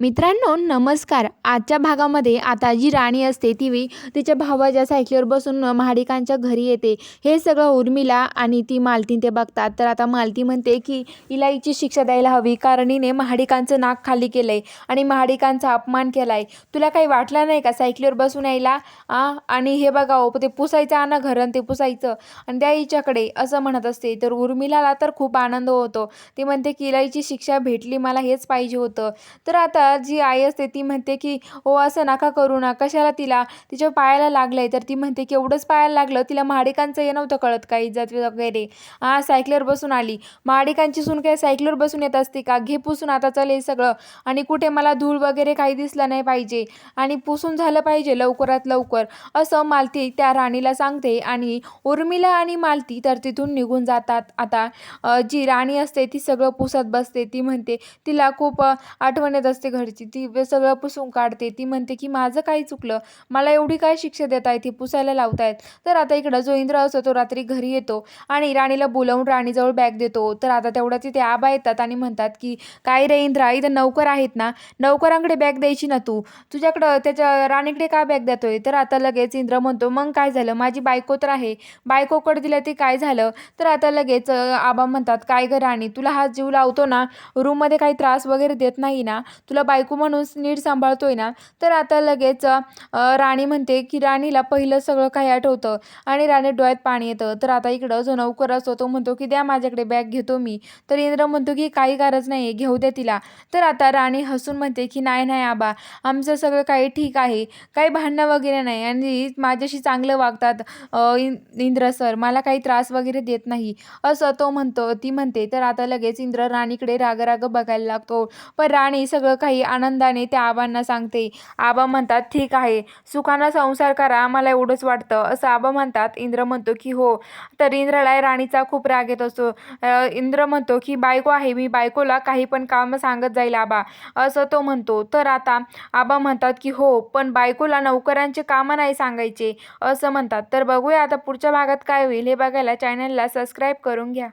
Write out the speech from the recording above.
मित्रांनो नमस्कार. आजच्या भागामध्ये आता जी राणी असते ती वी तिच्या भावाच्या सायकलीवर बसून महाडिकांच्या घरी येते. हे सगळं उर्मिला आणि ती मालती ते बघतात. तर आता मालती म्हणते की हिला हिची शिक्षा द्यायला हवी कारण हिने महाडिकांचं नाक खाली केलं आहे आणि महाडिकांचा अपमान केला आहे तुला काही वाटलं नाही का सायकलीवर बसून यायला? आ? आणि हे बघा ओ ते पुसायचं आणा घरं ते पुसायचं. आणि त्या हिच्याकडे असं म्हणत असते. तर उर्मिलाला तर खूप आनंद होतो. ती म्हणते की हिला हिची शिक्षा भेटली मला हेच पाहिजे होतं. तर आता जी आई असते ती म्हणते की ओ असं नका करू ना कशाला तिला? तिच्या पायाला लागलंय. तर ती म्हणते की एवढंच पायाला लागलं तिला महाडिकांचं हे नव्हतं कळत का इज्जत वगैरे? हा सायकलीवर बसून आली. महाडिकांची सून काय सायकलीवर बसून येत असते का? घे पुसून आता चल हे सगळं. आणि कुठे मला धूळ वगैरे काही दिसलं नाही पाहिजे. आणि पुसून झालं पाहिजे लवकरात लवकर. असं मालती त्या राणीला सांगते आणि उर्मिला आणि मालती तर तिथून निघून जातात. आता जी राणी असते ती सगळं पुसत बसते. ती म्हणते तिला खूप आठवण येत असते घरची ती सगळं पुसून काढते. ती म्हणते की माझं काही चुकलं. मला एवढी काय शिक्षा देत आहे? ती पुसायला लावतायत. तर आता इकडं जो इंद्र असतो तो रात्री घरी येतो आणि राणीला बोलावून राणीजवळ बॅग देतो. तर आता तेवढ्या तिथे आबा येतात आणि म्हणतात की काय रे इंद्रा? इथं नौकर आहेत ना. नौकरांकडे बॅग द्यायची ना तू. तुझ्याकडं त्याच्या राणीकडे का बॅग देतोय? तर आता लगेच इंद्र म्हणतो मग काय झालं? माझी बायको तर आहे. बायकोकडे दिलं ते काय झालं? तर आता लगेच आबा म्हणतात काय गं राणी? तुला हा जीव लावतो ना? रूममध्ये काही त्रास वगैरे देत नाही ना? तुला बायको म्हणून नीट सांभाळतोय ना तर आता लगेच राणी म्हणते की राणीला पहिलं सगळं काही आठवतं आणि राणी डोळ्यात पाणी येतं. तर आता इकडं जो नौकर असतो तो म्हणतो की द्या माझ्याकडे बॅग घेतो मी. तर इंद्र म्हणतो की काही गरज नाही घेऊ द्या तिला. तर आता राणी हसून म्हणते की नाही नाही आबा आमचं सगळं काही ठीक आहे. काही भांडणं वगैरे नाही आणि माझ्याशी चांगलं वागतात इंद्र सर. मला काही त्रास वगैरे देत नाही. असं तो म्हणतो ती म्हणते. तर आता लगेच इंद्र राणीकडे राग बघायला लागतो. पण राणी सगळं काही आनंदाने त्या आबांना सांगते आबा म्हणतात ठीक आहे सुखानं संसार करा मला एवढंच वाटतं. असं आबा म्हणतात. इंद्र म्हणतो की हो. तर इंद्राला राणीचा खूप राग येत असतो. इंद्र म्हणतो की बायको आहे मी बायकोला काही पण काम सांगत जाईल आबा. असं तो म्हणतो. तर आता आबा म्हणतात की हो पण बायकोला नोकरांचे कामं नाही सांगायचे. असं म्हणतात. तर बघूया आता पुढच्या भागात काय होईल हे बघायला चॅनलला सबस्क्राईब करून घ्या.